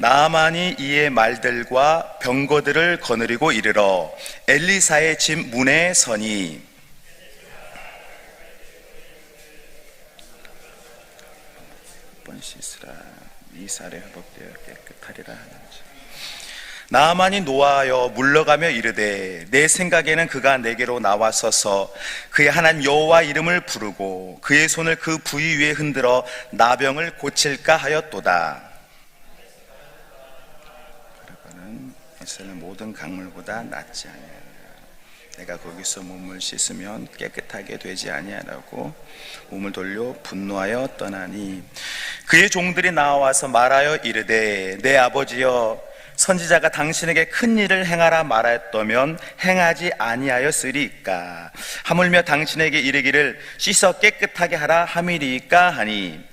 나만이 이의 말들과 병거들을 거느리고 이르러 엘리사의 집 문에 서니 번 씻으라 이살에 회복되어 깨끗하리라 하는지 나만이 노하여 물러가며 이르되 내 생각에는 그가 내게로 나와서서 그의 하나님 여호와 이름을 부르고 그의 손을 그 부위 위에 흔들어 나병을 고칠까 하였도다. 이스라엘 모든 강물보다 낫지 아니하니라. 내가 거기서 몸을 씻으면 깨끗하게 되지 아니하라고 몸을 돌려 분노하여 떠나니 그의 종들이 나와서 말하여 이르되 내 아버지여 선지자가 당신에게 큰 일을 행하라 말하였다면 행하지 아니하였으리까 하물며 당신에게 이르기를 씻어 깨끗하게 하라 함이리까 하니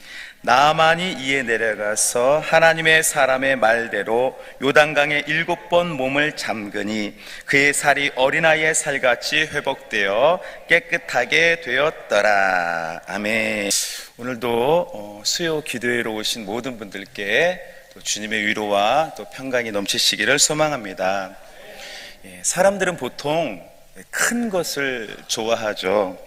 나만이 이에 내려가서 하나님의 사람의 말대로 요단강에 일곱 번 몸을 잠그니 그의 살이 어린아이의 살같이 회복되어 깨끗하게 되었더라 아멘 오늘도 어, 수요 기도회로 오신 모든 분들께 또 주님의 위로와 또 평강이 넘치시기를 소망합니다. 예, 사람들은 보통 큰 것을 좋아하죠.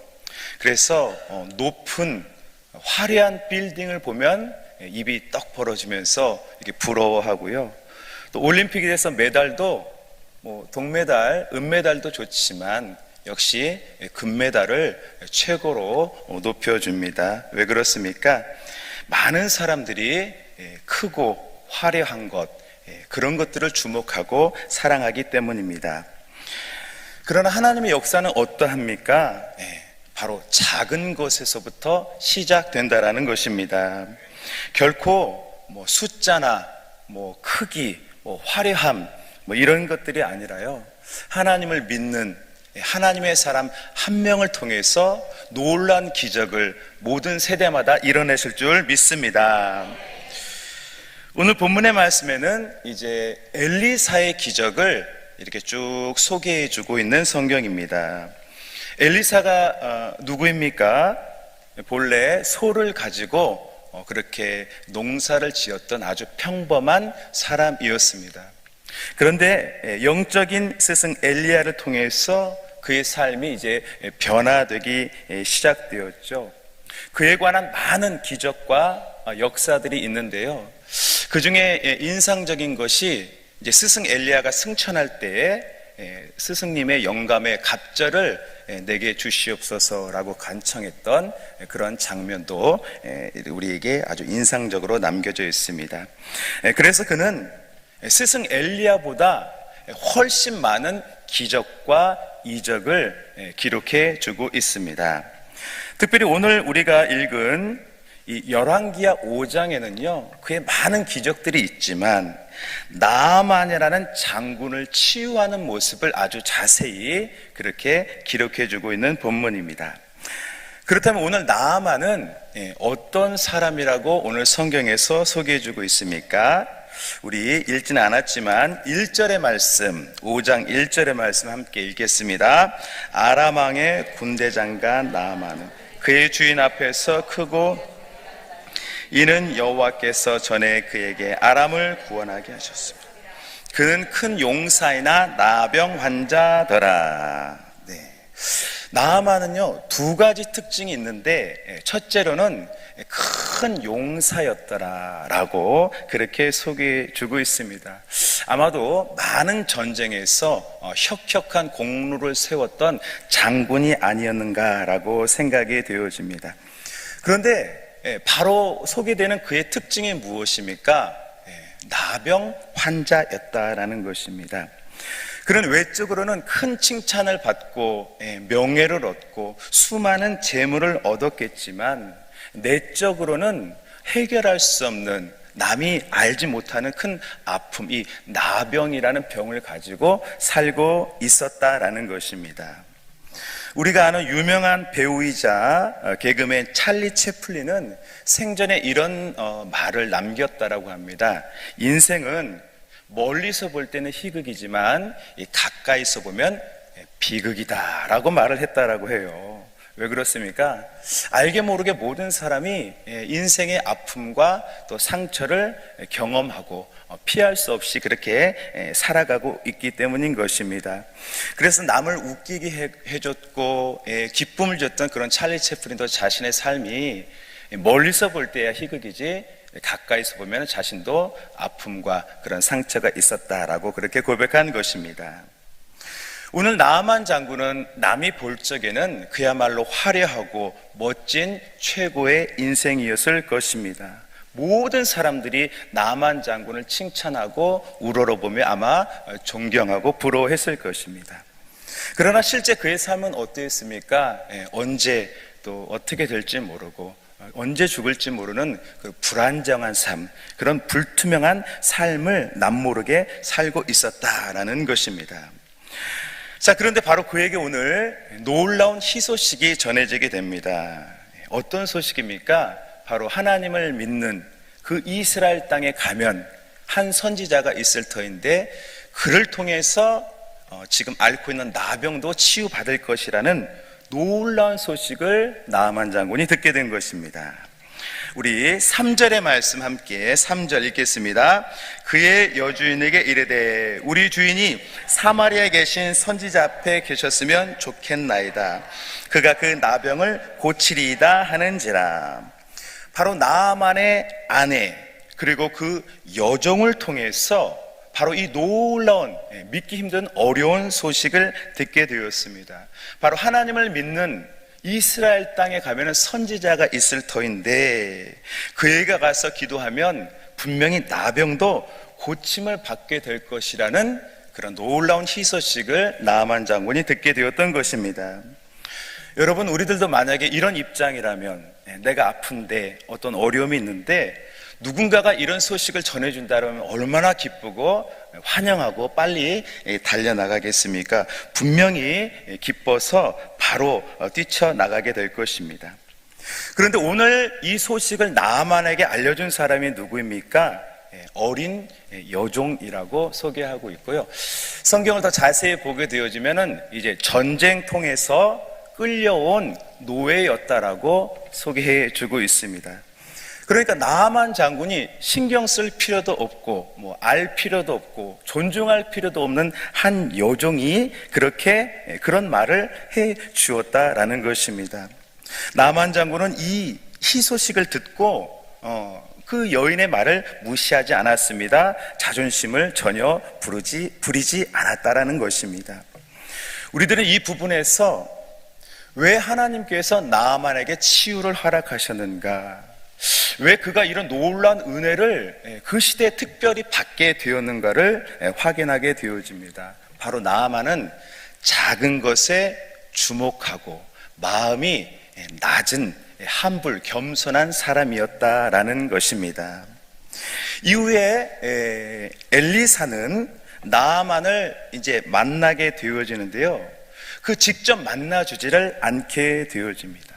그래서 어, 높은 화려한 빌딩을 보면 입이 떡 벌어지면서 이렇게 부러워하고요. 또 올림픽에 대해서 메달도 뭐 동메달, 은메달도 좋지만 역시 금메달을 최고로 높여줍니다. 왜 그렇습니까? 많은 사람들이 크고 화려한 것, 예, 그런 것들을 주목하고 사랑하기 때문입니다. 그러나 하나님의 역사는 어떠합니까? 예, 바로 작은 것에서부터 시작된다라는 것입니다. 결코 뭐 숫자나 뭐 크기, 뭐 화려함, 뭐 이런 것들이 아니라요. 하나님을 믿는 하나님의 사람 한 명을 통해서 놀란 기적을 모든 세대마다 이뤄내실 줄 믿습니다. 오늘 본문의 말씀에는 이제 엘리사의 기적을 이렇게 쭉 소개해 주고 있는 성경입니다. 엘리사가 어, 누구입니까? 본래 소를 가지고 어, 그렇게 농사를 지었던 아주 평범한 사람이었습니다. 그런데 예, 영적인 스승 엘리야를 통해서 그의 삶이 이제 변화되기 예, 시작되었죠. 그에 관한 많은 기적과 어, 역사들이 있는데요. 그 중에 예, 인상적인 것이 이제 스승 엘리야가 승천할 때에 스승님의 영감의 갑절을 내게 주시옵소서라고 간청했던 그런 장면도 우리에게 아주 인상적으로 남겨져 있습니다. 그래서 그는 스승 엘리야보다 훨씬 많은 기적과 이적을 기록해 주고 있습니다. 특별히 오늘 우리가 읽은 이 열왕기야 5장에는요, 그의 많은 기적들이 있지만, 나만이라는 장군을 치유하는 모습을 아주 자세히 그렇게 기록해 주고 있는 본문입니다. 그렇다면 오늘 나만은 예, 어떤 사람이라고 오늘 성경에서 소개해 주고 있습니까? 우리 읽지는 않았지만 1절의 말씀, 5장 1절의 말씀 함께 읽겠습니다. 아람왕의 군대장관 나만은 그의 주인 앞에서 크고 이는 여호와께서 전에 그에게 아람을 구원하게 하셨습니다. 그는 큰 용사이나 나병 환자더라. 네. 나아만은요 두 가지 특징이 있는데 예, 첫째로는 큰 용사였더라라고 그렇게 소개해 주고 있습니다. 아마도 많은 전쟁에서 어, 혁혁한 공로를 세웠던 장군이 아니었는가라고 생각이 되어집니다. 그런데 예, 바로 소개되는 그의 특징이 무엇입니까? 예, 나병 환자였다라는 것입니다. 그런 외적으로는 큰 칭찬을 받고 예, 명예를 얻고 수많은 재물을 얻었겠지만 내적으로는 해결할 수 없는 남이 알지 못하는 큰 아픔, 이 나병이라는 병을 가지고 살고 있었다라는 것입니다. 우리가 아는 유명한 배우이자 어, 개그맨 찰리 채플린은 생전에 이런 어, 말을 남겼다라고 합니다. 인생은 멀리서 볼 때는 희극이지만 가까이서 보면 비극이다라고 말을 했다라고 해요. 왜 그렇습니까? 알게 모르게 모든 사람이 예, 인생의 아픔과 또 상처를 경험하고 어, 피할 수 없이 그렇게 예, 살아가고 있기 때문인 것입니다. 그래서 남을 웃기게 해- 해줬고 예, 기쁨을 줬던 그런 찰리 채플린도 자신의 삶이 멀리서 볼 때야 희극이지 가까이서 보면 자신도 아픔과 그런 상처가 있었다라고 그렇게 고백한 것입니다. 오늘 나만 장군은 남이 볼 적에는 그야말로 화려하고 멋진 최고의 인생이었을 것입니다. 모든 사람들이 나만 장군을 칭찬하고 우러러보며 아마 존경하고 부러워했을 것입니다. 그러나 실제 그의 삶은 어떠했습니까? 예, 언제 또 어떻게 될지 모르고 어, 언제 죽을지 모르는 그 불안정한 삶, 그런 불투명한 삶을 남모르게 살고 있었다라는 것입니다. 자, 그런데 바로 그에게 오늘 놀라운 희소식이 전해지게 됩니다. 어떤 소식입니까? 바로 하나님을 믿는 그 이스라엘 땅에 가면 한 선지자가 있을 터인데 그를 통해서 어, 지금 앓고 있는 나병도 치유받을 것이라는 놀라운 소식을 나아만 장군이 듣게 된 것입니다. 우리 3절의 말씀 함께 3절 읽겠습니다. 그의 여주인에게 이르되 우리 주인이 사마리아에 계신 선지자 앞에 계셨으면 좋겠나이다. 그가 그 나병을 고치리이다 하는지라. 바로 나만의 아내 그리고 그 여종을 통해서 바로 이 놀라운 예, 믿기 힘든 어려운 소식을 듣게 되었습니다. 바로 하나님을 믿는 이스라엘 땅에 가면은 선지자가 있을 터인데 그에게 가서 기도하면 분명히 나병도 고침을 받게 될 것이라는 그런 놀라운 희소식을 나만 장군이 듣게 되었던 것입니다. 여러분 우리들도 만약에 이런 입장이라면 예, 내가 아픈데 어떤 어려움이 있는데 누군가가 이런 소식을 전해준다면 얼마나 기쁘고 환영하고 빨리 예, 달려나가겠습니까? 분명히 예, 기뻐서 바로 어, 뛰쳐나가게 될 것입니다. 그런데 오늘 이 소식을 나만에게 알려준 사람이 누구입니까? 예, 어린 여종이라고 소개하고 있고요. 성경을 더 자세히 보게 되어지면은 이제 전쟁통에서 끌려온 노예였다라고 소개해 주고 있습니다. 그러니까 나만 장군이 신경 쓸 필요도 없고 뭐 알 필요도 없고 존중할 필요도 없는 한 여종이 그렇게 그런 말을 해 주었다라는 것입니다. 나만 장군은 이 희소식을 듣고 어, 그 여인의 말을 무시하지 않았습니다. 자존심을 전혀 부르지 부리지 않았다라는 것입니다. 우리들은 이 부분에서 왜 하나님께서 나만에게 치유를 허락하셨는가? 왜 그가 이런 놀라운 은혜를 예, 그 시대에 특별히 받게 되었는가를 예, 확인하게 되어집니다. 바로 나아만은 작은 것에 주목하고 마음이 예, 낮은 함불 겸손한 사람이었다라는 것입니다. 이후에 엘리사는 나아만을 이제 만나게 되어지는데요. 그 직접 만나주지를 않게 되어집니다.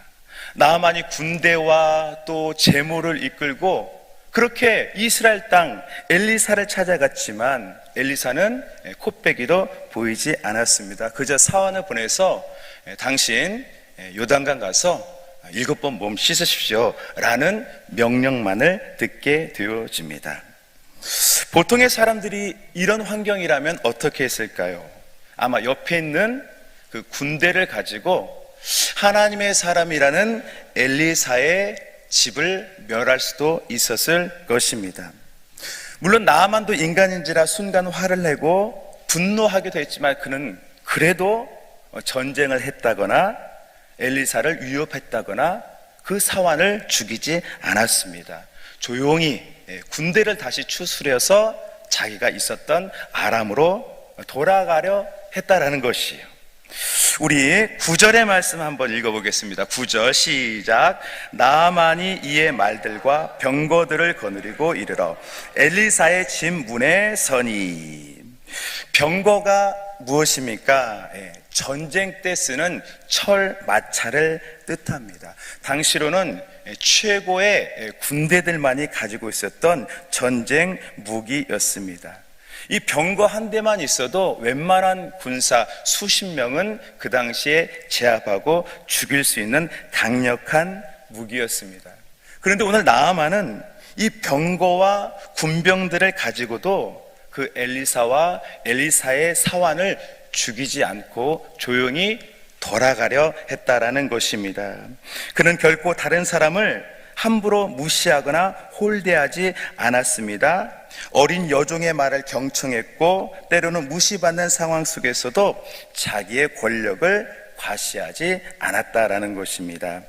나만이 군대와 또 재물을 이끌고 그렇게 이스라엘 땅 엘리사를 찾아갔지만 엘리사는 코빼기도 보이지 않았습니다. 그저 사원을 보내서 당신 요단강 가서 일곱 번 몸 씻으십시오 라는 명령만을 듣게 되어집니다. 보통의 사람들이 이런 환경이라면 어떻게 했을까요? 아마 옆에 있는 그 군대를 가지고 하나님의 사람이라는 엘리사의 집을 멸할 수도 있었을 것입니다. 물론 나만도 인간인지라 순간 화를 내고 분노하기도 했지만 그는 그래도 전쟁을 했다거나 엘리사를 위협했다거나 그 사환을 죽이지 않았습니다. 조용히 군대를 다시 추스려서 자기가 있었던 아람으로 돌아가려 했다라는 것이에요. 우리 구절의 말씀 한번 읽어보겠습니다. 구절 시작. 나만이 이의 말들과 병거들을 거느리고 이르러 엘리사의 집 문에 서니 병거가 무엇입니까? 예, 전쟁 때 쓰는 철 마차를 뜻합니다. 당시로는 최고의 군대들만이 가지고 있었던 전쟁 무기였습니다. 이 병거 한 대만 있어도 웬만한 군사 수십 명은 그 당시에 제압하고 죽일 수 있는 강력한 무기였습니다. 그런데 오늘 나아만은 이 병거와 군병들을 가지고도 그 엘리사와 엘리사의 사환을 죽이지 않고 조용히 돌아가려 했다라는 것입니다. 그는 결코 다른 사람을 함부로 무시하거나 홀대하지 않았습니다. 어린 여종의 말을 경청했고 때로는 무시받는 상황 속에서도 자기의 권력을 과시하지 않았다라는 것입니다.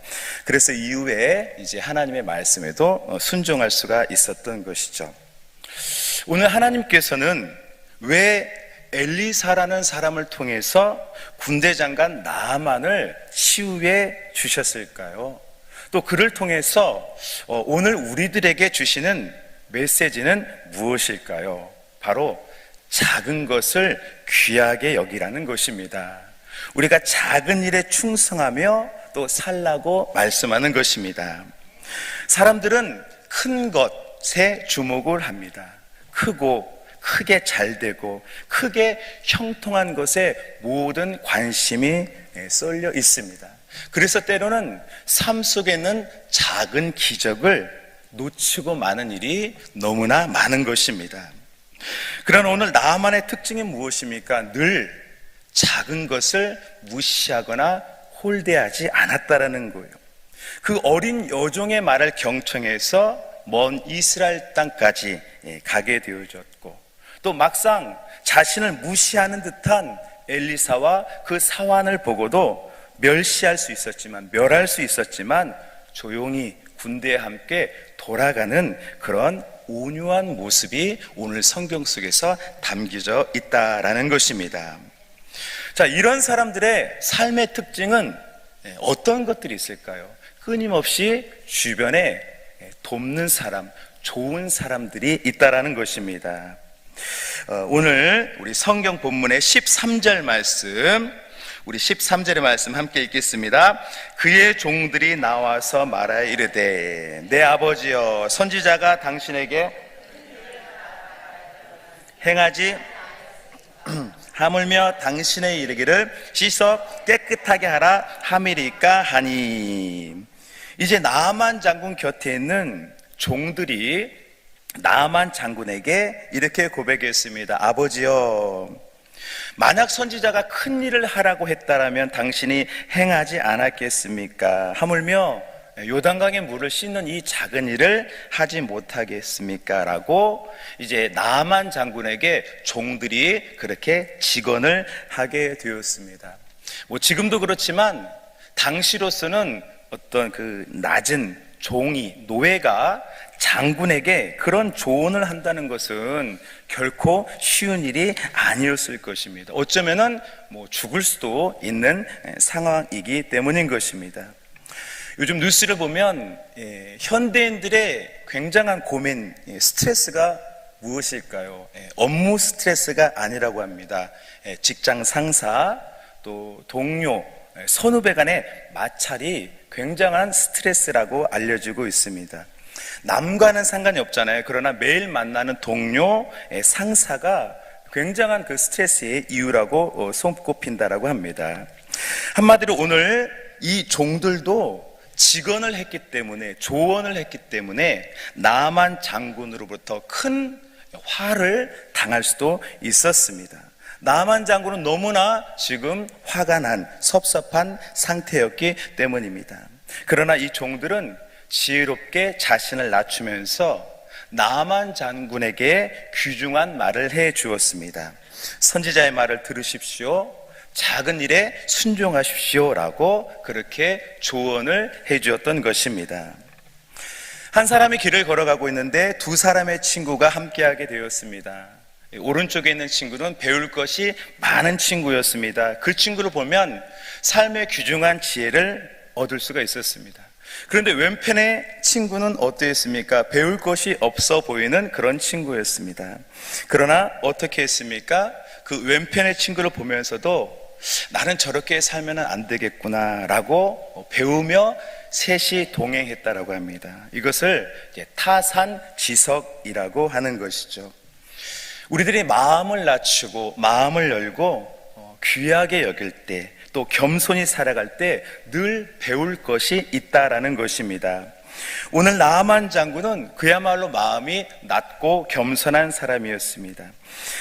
그래서 이후에 이제 하나님의 말씀에도 어, 순종할 수가 있었던 것이죠. 오늘 하나님께서는 왜 엘리사라는 사람을 통해서 군대 장관 나만을 치유해 주셨을까요? 또 그를 통해서 어, 오늘 우리들에게 주시는 메시지는 무엇일까요? 바로 작은 것을 귀하게 여기라는 것입니다. 우리가 작은 일에 충성하며 또 살라고 말씀하는 것입니다. 사람들은 큰 것에 주목을 합니다. 크고 크게 잘 되고 크게 형통한 것에 모든 관심이 예, 쏠려 있습니다. 그래서 때로는 삶 속에 있는 작은 기적을 놓치고 마는 일이 너무나 많은 것입니다. 그러나 오늘 나만의 특징이 무엇입니까? 늘 작은 것을 무시하거나 홀대하지 않았다라는 거예요. 그 어린 여종의 말을 경청해서 먼 이스라엘 땅까지 예, 가게 되어졌고 또 막상 자신을 무시하는 듯한 엘리사와 그 사환을 보고도 멸시할 수 있었지만 멸할 수 있었지만 조용히 군대에 함께 돌아가는 그런 온유한 모습이 오늘 성경 속에서 담겨져 있다라는 것입니다. 자, 이런 사람들의 삶의 특징은 어떤 것들이 있을까요? 끊임없이 주변에 돕는 사람, 좋은 사람들이 있다라는 것입니다. 어, 오늘 우리 성경 본문의 13절 말씀, 우리 13절의 말씀 함께 읽겠습니다. 그의 종들이 나와서 말하여 이르되 내 아버지여 선지자가 당신에게 행하지 하물며 당신의 이르기를 씻어 깨끗하게 하라 함이리까 하니 이제 나만 장군 곁에 있는 종들이 나만 장군에게 이렇게 고백했습니다. 아버지여 만약 선지자가 큰 일을 하라고 했다라면 당신이 행하지 않았겠습니까? 하물며 요단강의 물을 씻는 이 작은 일을 하지 못하겠습니까? 라고 이제 나만 장군에게 종들이 그렇게 직언을 하게 되었습니다. 뭐 지금도 그렇지만 당시로서는 어떤 그 낮은 종이 노예가 장군에게 그런 조언을 한다는 것은 결코 쉬운 일이 아니었을 것입니다. 어쩌면은 뭐 죽을 수도 있는 상황이기 때문인 것입니다. 요즘 뉴스를 보면 예, 현대인들의 굉장한 고민, 예, 스트레스가 무엇일까요? 예, 업무 스트레스가 아니라고 합니다. 예, 직장 상사, 또 동료, 예, 선후배 간의 마찰이 굉장한 스트레스라고 알려지고 있습니다. 남과는 상관이 없잖아요. 그러나 매일 만나는 동료, 예, 상사가 굉장한 그 스트레스의 이유라고 어, 손꼽힌다라고 합니다. 한마디로 오늘 이 종들도 직언을 했기 때문에 조언을 했기 때문에 나만 장군으로부터 큰 화를 당할 수도 있었습니다. 나만 장군은 너무나 지금 화가 난 섭섭한 상태였기 때문입니다. 그러나 이 종들은 지혜롭게 자신을 낮추면서 나만 장군에게 귀중한 말을 해 주었습니다. 선지자의 말을 들으십시오. 작은 일에 순종하십시오라고 그렇게 조언을 해 주었던 것입니다. 한 사람이 길을 걸어가고 있는데 두 사람의 친구가 함께하게 되었습니다. 오른쪽에 있는 친구는 배울 것이 많은 친구였습니다. 그 친구를 보면 삶의 귀중한 지혜를 얻을 수가 있었습니다. 그런데 왼편의 친구는 어떠했습니까? 배울 것이 없어 보이는 그런 친구였습니다. 그러나 어떻게 했습니까? 그 왼편의 친구를 보면서도 나는 저렇게 살면 안 되겠구나라고 배우며 셋이 동행했다라고 합니다. 이것을 타산 지석이라고 하는 것이죠. 우리들이 마음을 낮추고 마음을 열고 어, 귀하게 여길 때 또 겸손히 살아갈 때 늘 배울 것이 있다라는 것입니다. 오늘 나만 장군은 그야말로 마음이 낮고 겸손한 사람이었습니다.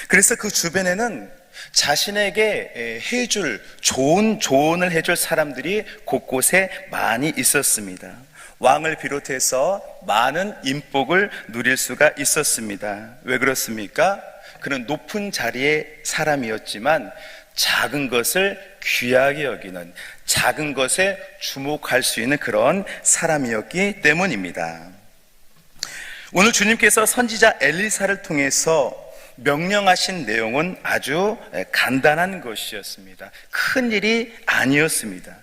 그래서 그 주변에는 자신에게 해줄 좋은 조언을 해줄 사람들이 곳곳에 많이 있었습니다. 왕을 비롯해서 많은 인복을 누릴 수가 있었습니다. 왜 그렇습니까? 그는 높은 자리의 사람이었지만 작은 것을 귀하게 여기는 작은 것에 주목할 수 있는 그런 사람이었기 때문입니다. 오늘 주님께서 선지자 엘리사를 통해서 명령하신 내용은 아주 간단한 것이었습니다. 큰 일이 아니었습니다.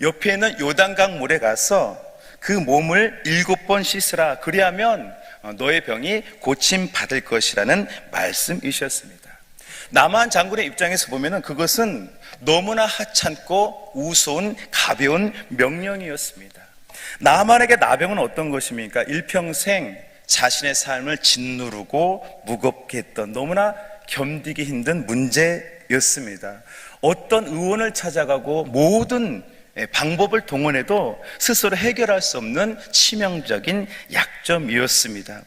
옆에 있는 요단강 물에 가서 그 몸을 일곱 번 씻으라. 그리하면 너의 병이 고침 받을 것이라는 말씀이셨습니다. 남한 장군의 입장에서 보면은 그것은 너무나 하찮고 우스운 가벼운 명령이었습니다. 나만에게 나병은 어떤 것입니까? 일평생 자신의 삶을 짓누르고 무겁게 했던 너무나 견디기 힘든 문제였습니다. 어떤 의원을 찾아가고 모든 방법을 동원해도 스스로 해결할 수 없는 치명적인 약점이었습니다.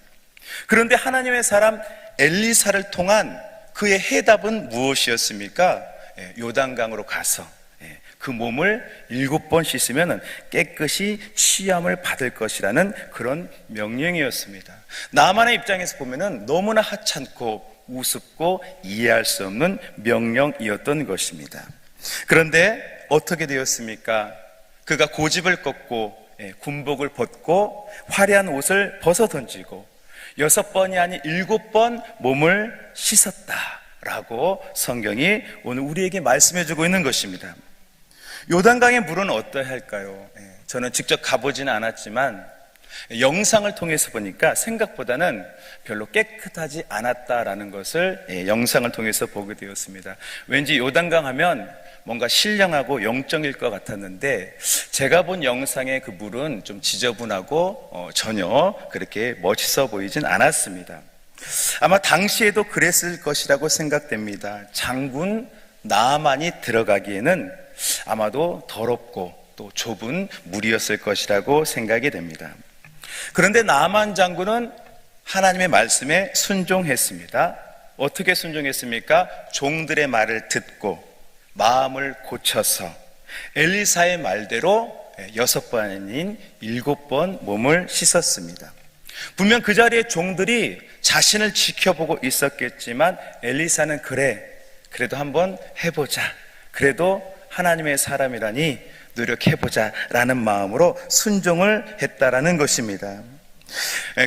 그런데 하나님의 사람 엘리사를 통한 그의 해답은 무엇이었습니까? 예, 요단강으로 가서 예, 그 몸을 일곱 번 씻으면 깨끗이 취함을 받을 것이라는 그런 명령이었습니다. 나만의 입장에서 보면은 너무나 하찮고 우습고 이해할 수 없는 명령이었던 것입니다. 그런데 어떻게 되었습니까? 그가 고집을 꺾고 예, 군복을 벗고 화려한 옷을 벗어 던지고 여섯 번이 아닌 일곱 번 몸을 씻었다라고 성경이 오늘 우리에게 말씀해 주고 있는 것입니다. 요단강의 물은 어떠할까요? 예, 저는 직접 가보지는 않았지만 영상을 통해서 보니까 생각보다는 별로 깨끗하지 않았다라는 것을 예, 영상을 통해서 보게 되었습니다. 왠지 요단강 하면 뭔가 신령하고 영적일 것 같았는데 제가 본 영상의 그 물은 좀 지저분하고 어, 전혀 그렇게 멋있어 보이진 않았습니다. 아마 당시에도 그랬을 것이라고 생각됩니다. 장군 나만이 들어가기에는 아마도 더럽고 또 좁은 물이었을 것이라고 생각이 됩니다. 그런데 나만 장군은 하나님의 말씀에 순종했습니다. 어떻게 순종했습니까? 종들의 말을 듣고 마음을 고쳐서 엘리사의 말대로 여섯 번 아닌 일곱 번 몸을 씻었습니다. 분명 그 자리에 종들이 자신을 지켜보고 있었겠지만 엘리사는 그래, 그래도 한번 해보자. 그래도 하나님의 사람이라니 노력해보자. 라는 마음으로 순종을 했다라는 것입니다.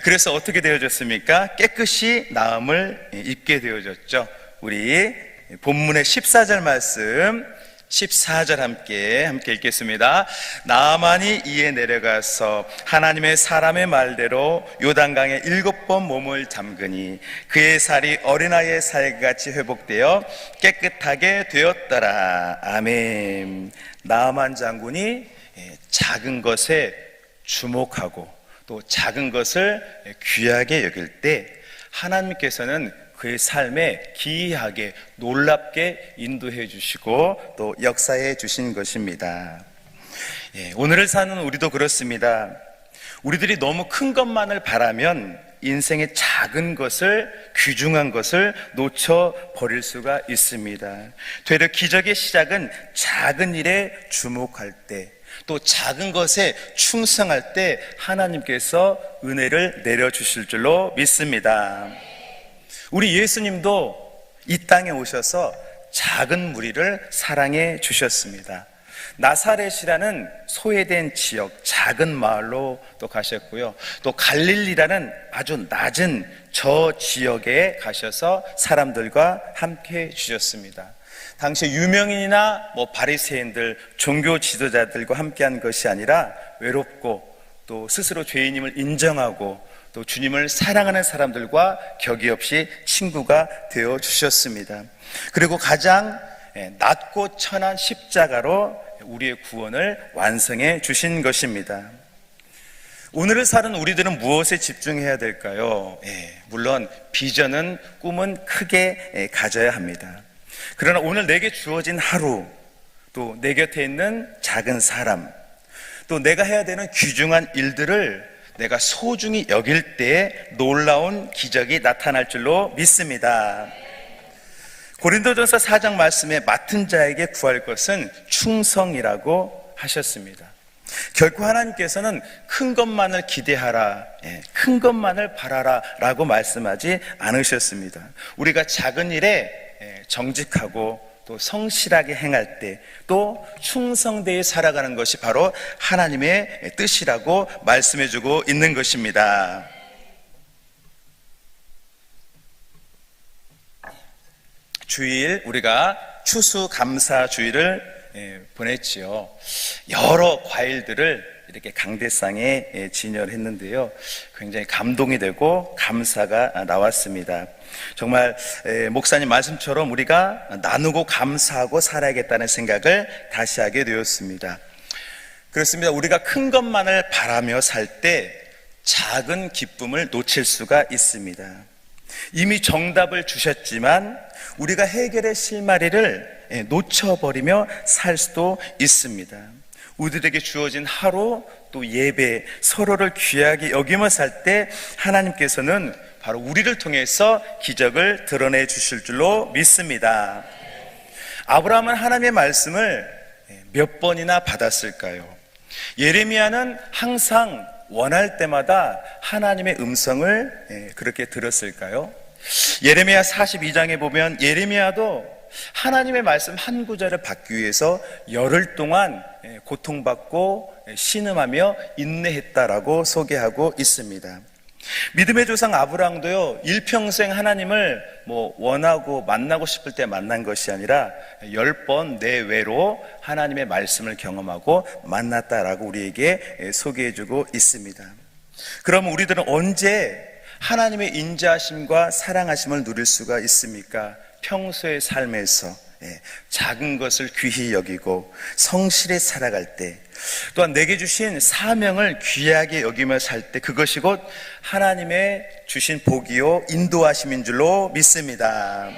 그래서 어떻게 되어졌습니까? 깨끗이 나음을 입게 되어졌죠. 우리 본문의 14절 말씀 14절 함께 함께 읽겠습니다. 나만이 이에 내려가서 하나님의 사람의 말대로 요단강에 일곱 번 몸을 잠그니 그의 살이 어린아이의 살같이 회복되어 깨끗하게 되었더라. 아멘. 나만 장군이 작은 것에 주목하고 또 작은 것을 귀하게 여길 때 하나님께서는 그의 삶에 기이하게 놀랍게 인도해 주시고 또 역사해 주신 것입니다. 예, 오늘을 사는 우리도 그렇습니다. 우리들이 너무 큰 것만을 바라면 인생의 작은 것을 귀중한 것을 놓쳐 버릴 수가 있습니다. 되려 기적의 시작은 작은 일에 주목할 때, 또 작은 것에 충성할 때 하나님께서 은혜를 내려 주실 줄로 믿습니다. 우리 예수님도 이 땅에 오셔서 작은 무리를 사랑해 주셨습니다. 나사렛이라는 소외된 지역, 작은 마을로 또 가셨고요. 또 갈릴리라는 아주 낮은 저 지역에 가셔서 사람들과 함께 주셨습니다. 당시 유명인이나 뭐 바리새인들, 종교 지도자들과 함께한 것이 아니라 외롭고 또 스스로 죄인임을 인정하고 또 주님을 사랑하는 사람들과 격이 없이 친구가 되어 주셨습니다. 그리고 가장 예, 낮고 천한 십자가로 우리의 구원을 완성해 주신 것입니다. 오늘을 사는 우리들은 무엇에 집중해야 될까요? 예, 물론 비전은 꿈은 크게 예, 가져야 합니다. 그러나 오늘 내게 주어진 하루, 또 내 곁에 있는 작은 사람, 또 내가 해야 되는 귀중한 일들을 내가 소중히 여길 때에 놀라운 기적이 나타날 줄로 믿습니다. 고린도전서 4장 말씀에 맡은 자에게 구할 것은 충성이라고 하셨습니다. 결코 하나님께서는 큰 것만을 기대하라, 예, 큰 것만을 바라라 라고 말씀하지 않으셨습니다. 우리가 작은 일에 예, 정직하고 또 성실하게 행할 때 또 충성되이 살아가는 것이 바로 하나님의 뜻이라고 말씀해주고 있는 것입니다. 주일 우리가 추수감사 주일을 예, 보냈지요. 여러 과일들을 이렇게 강대상에 예, 진열했는데요. 굉장히 감동이 되고 감사가 나왔습니다. 정말 예, 목사님 말씀처럼 우리가 나누고 감사하고 살아야겠다는 생각을 다시 하게 되었습니다. 그렇습니다. 우리가 큰 것만을 바라며 살 때 작은 기쁨을 놓칠 수가 있습니다. 이미 정답을 주셨지만 우리가 해결의 실마리를 예, 놓쳐버리며 살 수도 있습니다. 우리들에게 주어진 하루 또 예배 서로를 귀하게 여기며 살 때 하나님께서는 바로 우리를 통해서 기적을 드러내 주실 줄로 믿습니다. 아브라함은 하나님의 말씀을 예, 몇 번이나 받았을까요? 예레미야는 항상 원할 때마다 하나님의 음성을 예, 그렇게 들었을까요? 예레미야 42장에 보면 예레미야도 하나님의 말씀 한 구절을 받기 위해서 열흘 동안 예, 고통받고 예, 신음하며 인내했다라고 소개하고 있습니다. 믿음의 조상 아브라함도요 일평생 하나님을 뭐 원하고 만나고 싶을 때 만난 것이 아니라 열 번 내외로 하나님의 말씀을 경험하고 만났다라고 우리에게 예, 소개해주고 있습니다. 그럼 우리들은 언제 하나님의 인자하심과 사랑하심을 누릴 수가 있습니까? 평소의 삶에서 예, 작은 것을 귀히 여기고 성실히 살아갈 때 또한 내게 주신 사명을 귀하게 여기며 살 때 그것이 곧 하나님의 주신 복이요 인도하심인 줄로 믿습니다.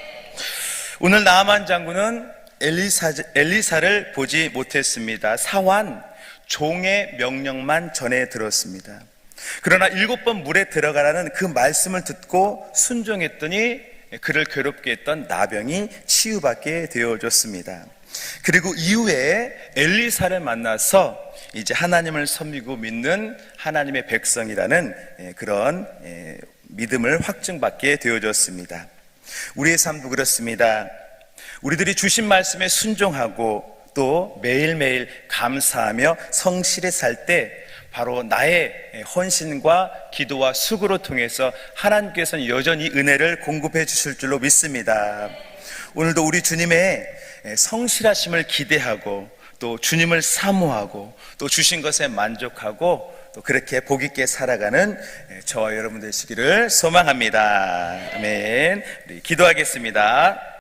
오늘 나만 장군은 엘리사, 엘리사를 보지 못했습니다. 사환 종의 명령만 전해 들었습니다. 그러나 일곱 번 물에 들어가라는 그 말씀을 듣고 순종했더니 그를 괴롭게 했던 나병이 치유받게 되어졌습니다. 그리고 이후에 엘리사를 만나서 이제 하나님을 섬기고 믿는 하나님의 백성이라는 예, 그런 예, 믿음을 확증받게 되어졌습니다. 우리의 삶도 그렇습니다. 우리들이 주신 말씀에 순종하고 또 매일매일 감사하며 성실히 살 때 바로 나의 헌신과 기도와 수고로 통해서 하나님께서는 여전히 은혜를 공급해 주실 줄로 믿습니다. 오늘도 우리 주님의 성실하심을 기대하고 또 주님을 사모하고 또 주신 것에 만족하고 또 그렇게 복 있게 살아가는 저와 여러분 되시기를 소망합니다. 아멘. 기도하겠습니다.